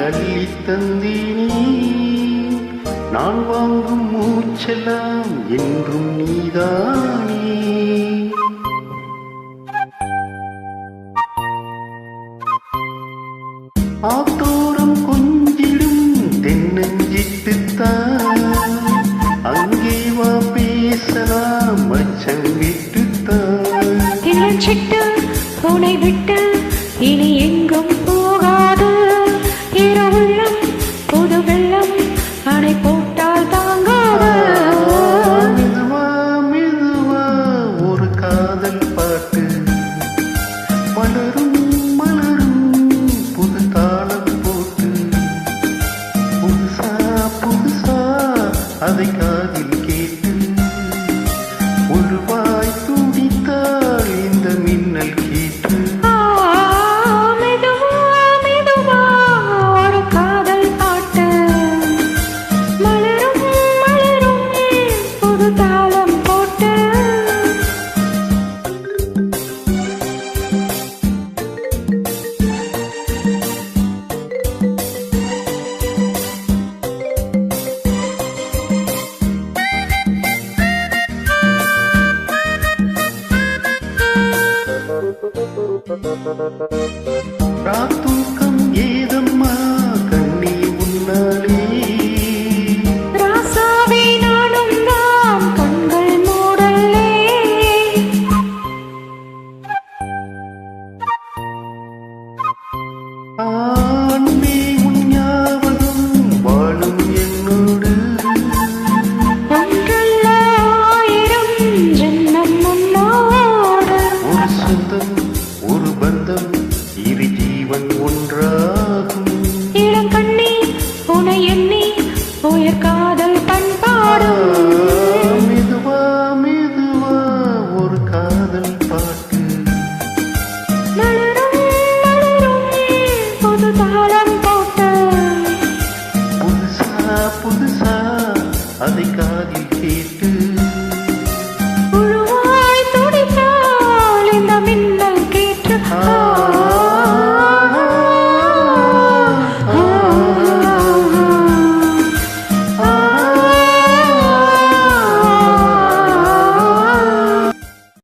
நல்லி கையில் நான் வாங்கும் மூச்செல்லாம் என்றும் நீதானே. ஆத்தோரம் கொஞ்சிடும் தென்னஞ்சிட்டுத்தான் அங்கே வா பேசலாம் மச்சம் விட்டுத்தான் சிட்டு பூனை விட்டு இனி எங்கும் அதை காதில் Pra tu.